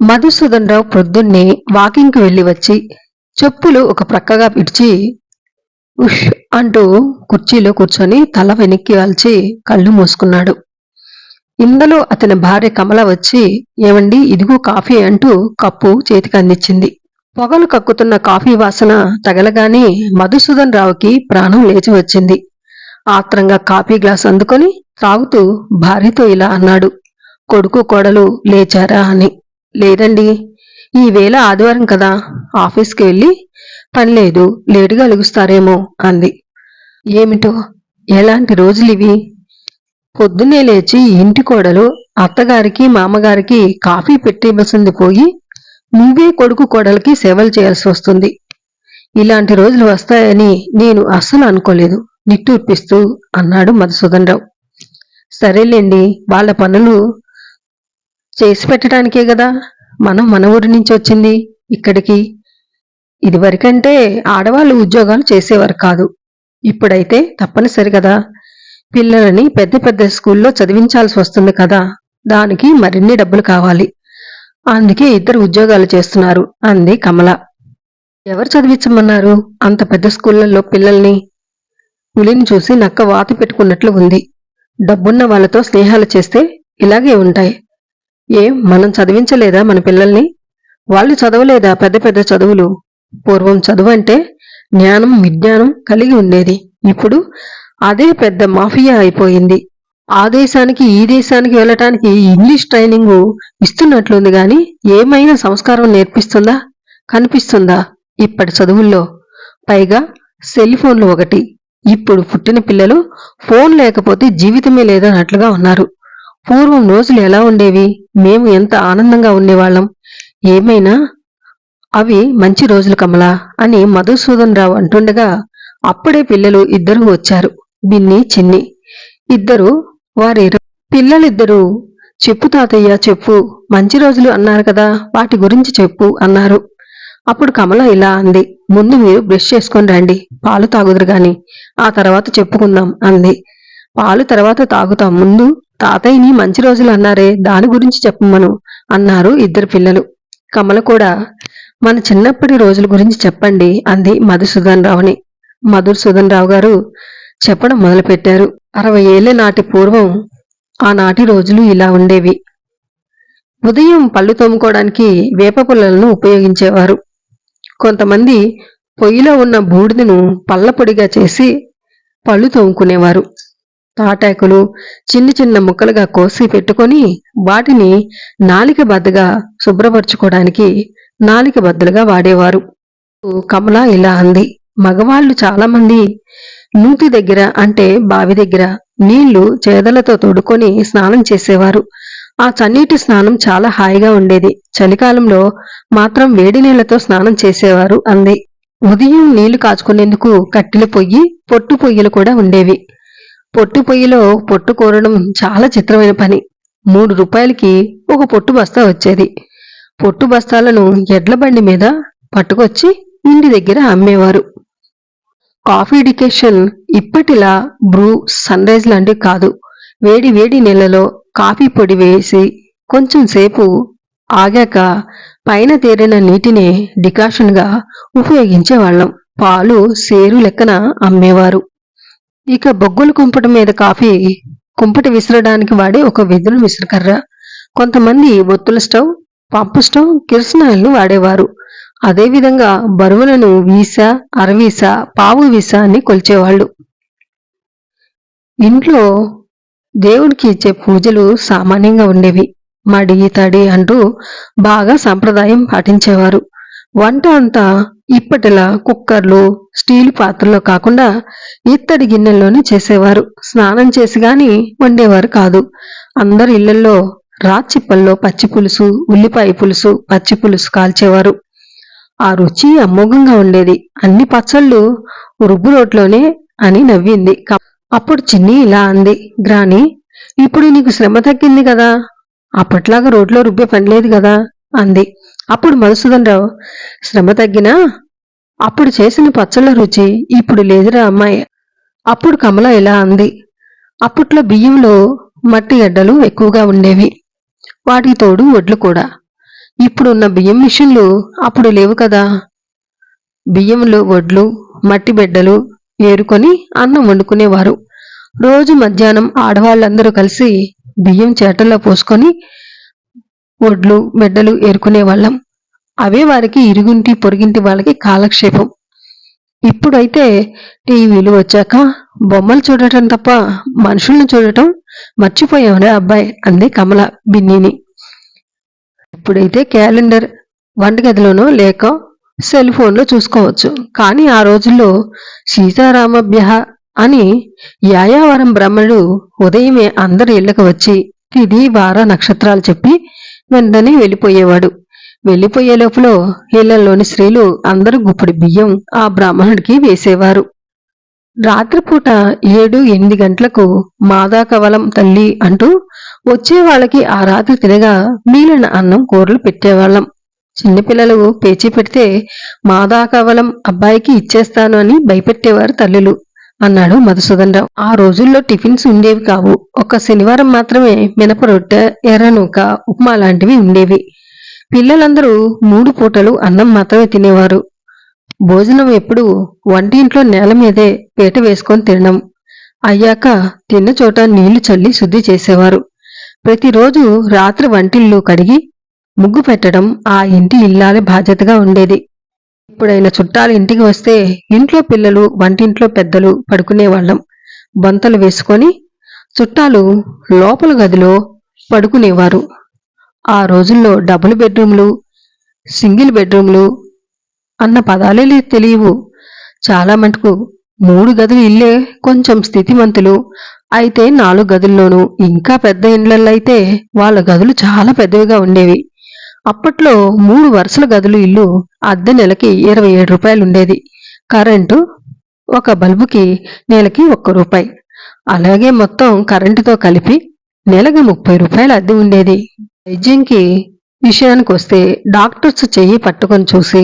మధుసూదన్ రావు పొద్దున్నే వాకింగ్కి వెళ్ళి వచ్చి చెప్పులు ఒక ప్రక్కగా పిడిచి ఉష్ అంటూ కుర్చీలో కూర్చొని తల వెనక్కి వాల్చి కళ్ళు మూసుకున్నాడు. ఇందులో అతని భార్య కమల వచ్చి ఏమండి ఇదిగో కాఫీ అంటూ కప్పు చేతికి అందించింది. పొగలు కక్కుతున్న కాఫీ వాసన తగలగానే మధుసూదన్ రావుకి ప్రాణం లేచి వచ్చింది. ఆత్రంగా కాఫీ గ్లాస్ అందుకొని తాగుతూ భార్యతో ఇలా అన్నాడు కొడుకు కోడలు లేచారా అని. లేదండి. ఈవేళ ఆదివారం కదా. ఆఫీస్కి వెళ్ళి పని లేదు లేటుగా అలుగుస్తారేమో అంది. ఏమిటో? ఎలాంటి రోజులివి పొద్దున్నే లేచి ఇంటి కోడలు అత్తగారికి మామగారికి కాఫీ పెట్టివ్వాల్సింది పోయి నువ్వే కొడుకు కోడలికి సేవలు చేయాల్సి వస్తుంది. ఇలాంటి రోజులు వస్తాయని నేను అస్సలు అనుకోలేదు. నిట్టూర్పిస్తూ అన్నాడు మధుసూదన్ రావు. సరేలేండి వాళ్ళ పనులు చేసి పెట్టడానికే కదా మనం మన ఊరి నుంచి వచ్చింది ఇక్కడికి. ఇదివరకంటే ఆడవాళ్ళు ఉద్యోగాలు చేసేవారు కాదు. ఇప్పుడైతే తప్పనిసరి కదా. పిల్లలని పెద్ద పెద్ద స్కూల్లో చదివించాల్సి వస్తుంది కదా. దానికి మరిన్ని డబ్బులు కావాలి. అందుకే ఇద్దరు ఉద్యోగాలు చేస్తున్నారు అంది కమల. ఎవరు చదివించమన్నారు అంత పెద్ద స్కూళ్ళల్లో పిల్లల్ని? పులిని చూసి నక్క వాత పెట్టుకున్నట్లు ఉంది. డబ్బున్న వాళ్ళతో స్నేహాలు చేస్తే ఇలాగే ఉంటాయి. ఏం మనం చదివించలేదా మన పిల్లల్ని? వాళ్ళు చదవలేదా పెద్ద పెద్ద చదువులు? పూర్వం చదువు అంటే జ్ఞానం విజ్ఞానం కలిగి ఉండేది. ఇప్పుడు అదే పెద్ద మాఫియా అయిపోయింది. ఆ దేశానికి ఈ దేశానికి వెళ్ళటానికి ఇంగ్లీష్ ట్రైనింగ్ ఇస్తున్నట్లుంది గాని ఏమైనా సంస్కారం నేర్పిస్తుందా? కనిపిస్తుందా ఇప్పటి చదువుల్లో? పైగా సెల్ ఫోన్లు ఒకటి. ఇప్పుడు పుట్టిన పిల్లలు ఫోన్ లేకపోతే జీవితమే లేదన్నట్లుగా ఉన్నారు. పూర్వం రోజులు ఎలా ఉండేవి? మేము ఎంత ఆనందంగా ఉండేవాళ్ళం. ఏమైనా? అవి మంచి రోజులు కమలా అని మధుసూదన్ రావు అంటుండగా అప్పుడే పిల్లలు ఇద్దరు వచ్చారు. బిన్ని చిన్ని. ఇద్దరు వారి పిల్లలిద్దరూ చెప్పు తాతయ్య చెప్పు. మంచి రోజులు అన్నారు కదా వాటి గురించి చెప్పు అన్నారు. అప్పుడు కమల ఇలా అంది. ముందు మీరు బ్రష్ చేసుకొని రండి. పాలు తాగుదురు గాని ఆ తర్వాత చెప్పుకుందాం అంది. పాలు తర్వాత తాగుతాం. ముందు తాతయ్యని మంచి రోజులు అన్నారే దాని గురించి చెప్పమను అన్నారు ఇద్దరు పిల్లలు. కమల కూడా మన చిన్నప్పటి రోజుల గురించి చెప్పండి అంది మధుసూదన్ రావుని. మధుసూదన్ రావు గారు చెప్పడం మొదలుపెట్టారు. అరవై ఏళ్ళ నాటి పూర్వం ఆనాటి రోజులు ఇలా ఉండేవి. ఉదయం పళ్ళు తోముకోవడానికి వేప పుల్లలను ఉపయోగించేవారు. కొంతమంది పొయ్యిలో ఉన్న బూడిదను పళ్ళ పొడిగా చేసి పళ్ళు తోముకునేవారు. తాటాకులు చిన్న చిన్న ముక్కలుగా కోసి పెట్టుకొని వాటిని నాలిక బద్దగా శుభ్రపరచుకోవడానికి నాలిక బద్దలుగా వాడేవారు. కమల ఇలా అంది. మగవాళ్ళు చాలా మంది నూతి దగ్గర అంటే బావి దగ్గర నీళ్ళు చేదలతో తోడుకొని స్నానం చేసేవారు. ఆ చన్నీటి స్నానం చాలా హాయిగా ఉండేది. చలికాలంలో మాత్రం వేడి నీళ్ళతో స్నానం చేసేవారు అంది. ఉదయం నీళ్ళు కాచుకునేందుకు కట్టెల పొయ్యి పొట్టు పొయ్యిలు కూడా ఉండేవి. పొట్టు పొయ్యిలో పొట్టు కోరడం చాలా చిత్రమైన పని. మూడు రూపాయలకి ఒక పొట్టు బస్తా వచ్చేది. పొట్టు బస్తాలను ఎడ్ల బండి మీద పట్టుకొచ్చి ఇంటి దగ్గర అమ్మేవారు. కాఫీ డికేషన్ ఇప్పటిలా బ్రూ సన్ రైజ్ లాంటివి కాదు. వేడి వేడి నీళ్ళలో కాఫీ పొడి వేసి కొంచెం సేపు ఆగాక పైన తేరిన నీటిని డికాషన్గా ఉపయోగించేవాళ్ళం. పాలు సేరు లెక్కన అమ్మేవారు. ఇక బొగ్గులు కుంపటి మీద కాఫీ కుంపటి విసరడానికి వాడే ఒక వెదురు విసరకర్ర కొంతమంది ఒత్తుల స్టవ్ పంపు స్టవ్ కిరసనాయిల్ని వాడేవారు. అదేవిధంగా బరువులను వీస అరవీస పావు వీస అని కొలిచేవాళ్ళు. ఇంట్లో దేవుడికి ఇచ్చే పూజలు సామాన్యంగా ఉండేవి. మడి తడి అంటూ బాగా సంప్రదాయం పాటించేవారు. వంట అంతా ఇప్పటిలా కుక్కర్లు స్టీల్ పాత్రలో కాకుండా ఇత్తడి గిన్నెల్లోనే చేసేవారు. స్నానం చేసి గాని వండేవారు కాదు. అందరు ఇళ్ళలో రాచిప్పల్లో పచ్చి పులుసు ఉల్లిపాయ పులుసు పచ్చి పులుసు కాల్చేవారు. ఆ రుచి అమోఘంగా ఉండేది. అన్ని పచ్చళ్ళు రుబ్బు రోట్లోనే అని నవ్వింది. అప్పుడు చిన్ని ఇలా అంది గ్రాని ఇప్పుడు నీకు శ్రమ తగ్గింది కదా. అప్పట్లాగా రోడ్లో రుబ్బే పని లేదు కదా అంది. అప్పుడు మధుసూదన్ రావు శ్రమ తగ్గినా? అప్పుడు చేసిన పచ్చళ్ళ రుచి ఇప్పుడు లేదురా అమ్మాయి. అప్పుడు కమల ఇలా అంది? అప్పట్లో బియ్యంలో మట్టి గడ్డలు ఎక్కువగా ఉండేవి. వాటికి తోడు వడ్లు కూడా. ఇప్పుడున్న బియ్యం మిషన్లు అప్పుడు లేవు కదా. బియ్యంలో వడ్లు మట్టి బిడ్డలు ఏరుకొని అన్నం వండుకునేవారు. రోజు మధ్యాహ్నం ఆడవాళ్ళందరూ కలిసి బియ్యం చేటల్లో పోసుకొని వడ్లు బిడ్డలు ఏరుకునేవాళ్ళం అవే వారికి ఇరుగుంటి పొరుగింటి వాళ్ళకి కాలక్షేపం. ఇప్పుడైతే టీవీలు వచ్చాక బొమ్మలు చూడటం తప్ప మనుషుల్ని చూడటం మర్చిపోయావురా అబ్బాయి అంది కమల బిన్నీని. ఇప్పుడైతే క్యాలెండర్ వంటగదిలోనో లేక సెల్ ఫోన్లో చూసుకోవచ్చు. కానీ ఆ రోజుల్లో సీతారామభ్య అని యాయావరం బ్రహ్మడు ఉదయమే అందరి ఇళ్ళకు వచ్చి తిది వార నక్షత్రాలు చెప్పి వెంటనే వెళ్ళిపోయేవాడు. వెళ్ళిపోయే లోపల ఇళ్ళలోని స్త్రీలు అందరూ గుప్పడి బియ్యం ఆ బ్రాహ్మణుడికి వేసేవారు. రాత్రిపూట ఏడు ఎనిమిది గంటలకు మాదా కవలం తల్లి అంటూ వచ్చే వాళ్ళకి ఆ రాత్రి తినగా మిగిలిన అన్నం కూరలు పెట్టేవాళ్ళం. చిన్నపిల్లలు పేచీ పెడితే మాదా కవలం అబ్బాయికి ఇచ్చేస్తాను అని భయపెట్టేవారు తల్లులు. అన్నాడు మధుసూదన్ రావు ఆ రోజుల్లో టిఫిన్స్ ఉండేవి కావు. ఒక శనివారం మాత్రమే మినప రొట్టె ఎర్రనూక ఉప్మా లాంటివి ఉండేవి. పిల్లలందరూ మూడు పూటలు అన్నం మాత్రమే తినేవారు. భోజనం ఎప్పుడు వంటింట్లో నేల మీదే పీట వేసుకొని తినడం. అయ్యాక తిన్న చోట నీళ్ళు చల్లి శుద్ధి చేసేవారు. ప్రతిరోజు రాత్రి వంటిల్లు కడిగి ముగ్గు పెట్టడం ఆ ఇంటి ఇల్లాలి బాధ్యతగా ఉండేది. ఇప్పుడైన చుట్టాలు ఇంటికి వస్తే ఇంట్లో పిల్లలు వంటింట్లో పెద్దలు పడుకునేవాళ్ళం బొంతలు వేసుకొని చుట్టాలు లోపల గదిలో పడుకునేవారు. ఆ రోజుల్లో డబుల్ బెడ్రూమ్లు సింగిల్ బెడ్రూమ్లు అన్న పదాలే తెలియవు. చాలా మటుకు మూడు గదులు ఇల్లే కొంచెం స్థితిమంతులు. అయితే నాలుగు గదుల్లోనూ ఇంకా పెద్ద ఇండ్లలో అయితే వాళ్ళ గదులు చాలా పెద్దవిగా ఉండేవి. అప్పట్లో మూడు వరుసల గదులు ఇల్లు అద్దె నెలకి ఇరవై ఏడు రూపాయలు ఉండేది కరెంటు ఒక బల్బుకి నెలకి ఒక్క రూపాయి. అలాగే మొత్తం కరెంటుతో కలిపి నెలకి ముప్పై రూపాయలు అద్దె ఉండేది. వైద్యంకి విషయానికి వస్తే డాక్టర్స్ చెయ్యి పట్టుకొని చూసి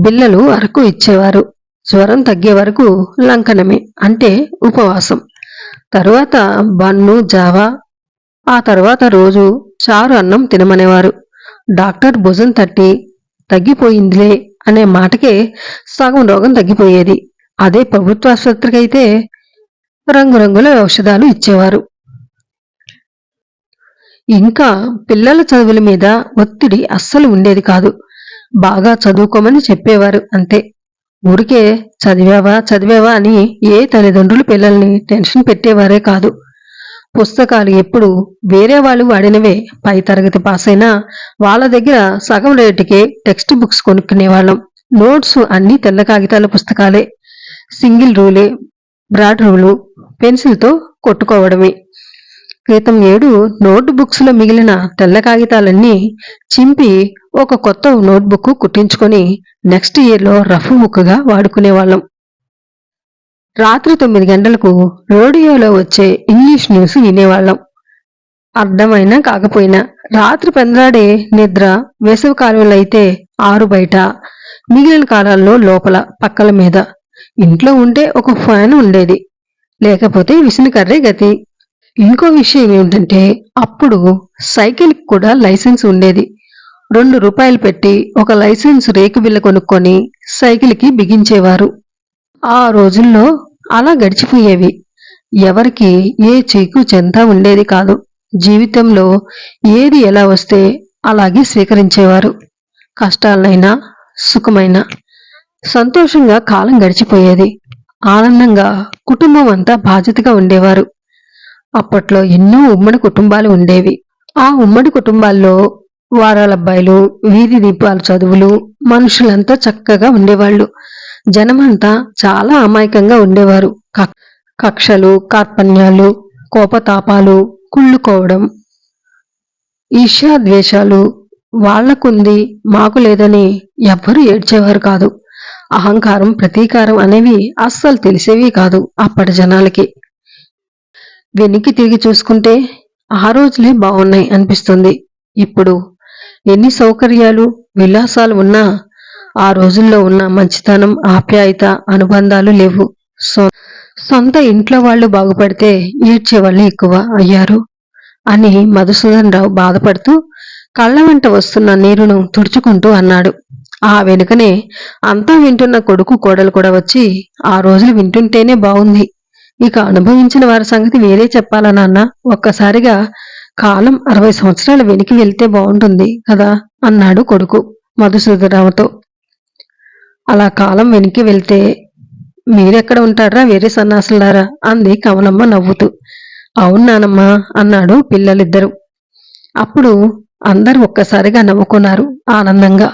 బిల్లలు అరకు ఇచ్చేవారు. జ్వరం తగ్గే వరకు లంకనమే అంటే ఉపవాసం. తరువాత బన్ను జావా ఆ తర్వాత రోజు చారు అన్నం తినమనేవారు. డాక్టర్ భుజం తట్టి తగ్గిపోయిందిలే అనే మాటకే సగం రోగం తగ్గిపోయేది. అదే ప్రభుత్వ ఆసుపత్రికైతే అయితే రంగురంగుల ఔషధాలు ఇచ్చేవారు. ఇంకా పిల్లల చదువుల మీద ఒత్తిడి అస్సలు ఉండేది కాదు. బాగా చదువుకోమని చెప్పేవారు అంతే. ఊరికే చదివావా చదివావా అని ఏ తల్లిదండ్రులు పిల్లల్ని టెన్షన్ పెట్టేవారే కాదు. పుస్తకాలు ఎప్పుడు వేరే వాళ్ళు వాడినవే. పై తరగతి పాస్ అయినా వాళ్ళ దగ్గర సగం రేటుకే టెక్స్ట్ బుక్స్ కొనుక్కునేవాళ్ళం. నోట్స్ అన్ని తెల్ల కాగితాల పుస్తకాలే. సింగిల్ రూలే బ్రాడ్ రూలు పెన్సిల్తో కొట్టుకోవడమే. క్రితం ఏడు నోట్ బుక్స్లో మిగిలిన తెల్ల కాగితాలన్నీ చింపి ఒక కొత్త నోట్బుక్ కుట్టించుకొని నెక్స్ట్ ఇయర్లో రఫ్ బుక్గా వాడుకునేవాళ్ళం. రాత్రి తొమ్మిది గంటలకు రేడియోలో వచ్చే ఇంగ్లీష్ న్యూస్ వినేవాళ్ళం. అర్థమైనా కాకపోయినా రాత్రి పెందలాడే నిద్ర వేసవి కాలంలో అయితే ఆరు బయట. మిగిలిన కాలాల్లో లోపల పక్కల మీద. ఇంట్లో ఉంటే ఒక ఫ్యాన్ ఉండేది. లేకపోతే విసునకర్రే గతి. ఇంకో విషయం ఏమిటంటే అప్పుడు సైకిల్కి కూడా లైసెన్స్ ఉండేది. రెండు రూపాయలు పెట్టి ఒక లైసెన్స్ రేకు బిల్ల కొనుక్కొని సైకిల్కి బిగించేవారు. ఆ రోజుల్లో అలా గడిచిపోయేవి. ఎవరికి ఏ చీకు చెంత ఉండేది కాదు. జీవితంలో ఏది ఎలా వస్తే అలాగే స్వీకరించేవారు. కష్టాలైనా సుఖమైనా. సంతోషంగా కాలం గడిచిపోయేది. ఆనందంగా కుటుంబం అంతా బాధ్యతగా ఉండేవారు. అప్పట్లో ఎన్నో ఉమ్మడి కుటుంబాలు ఉండేవి. ఆ ఉమ్మడి కుటుంబాల్లో వారాలబ్బాయిలు వీధి దీపాల చదువులు మనుషులంతా చక్కగా ఉండేవాళ్ళు. జనమంతా చాలా అమాయకంగా ఉండేవారు. క- కక్షలు కార్పణ్యాలు కోపతాపాలు కుళ్ళుకోవడం ఈర్ష్యాద్వేషాలు వాళ్ళకుంది మాకు లేదని ఎవ్వరూ ఏడ్చేవారు కాదు. అహంకారం ప్రతీకారం అనేవి అస్సలు తెలిసేవి కాదు అప్పటి జనాలకి. వెనక్కి తిరిగి చూసుకుంటే ఆ రోజులే బాగున్నాయి అనిపిస్తుంది. ఇప్పుడు ఎన్ని సౌకర్యాలు విలాసాలు ఉన్నా ఆ రోజుల్లో ఉన్న మంచితనం ఆప్యాయత అనుబంధాలు లేవు. సో సొంత ఇంట్లో వాళ్ళు బాగుపడితే ఈడ్చేవాళ్ళు ఎక్కువ అయ్యారు అని మధుసూదన్ రావు బాధపడుతూ కళ్ళ వెంట వస్తున్న నీరును తుడుచుకుంటూ అన్నాడు. ఆ వెనుకనే అంతా వింటున్న కొడుకు కోడలు కూడా వచ్చి ఆ రోజులు వింటుంటేనే బాగుంది. ఇక అనుభవించిన వారి సంగతి వేరే చెప్పాలా నాన్న ఒక్కసారిగా కాలం అరవై సంవత్సరాలు వెనక్కి వెళ్తే బాగుంటుంది కదా అన్నాడు కొడుకు మధుసూదరావుతో అలా కాలం వెనక్కి వెళ్తే మీరెక్కడ ఉంటారా వేరే సన్నాసులారా? అంది కమలమ్మ నవ్వుతూ. అవును నానమ్మా అన్నాడు పిల్లలిద్దరూ. అప్పుడు అందరూ ఒక్కసారిగా నవ్వుకున్నారు ఆనందంగా.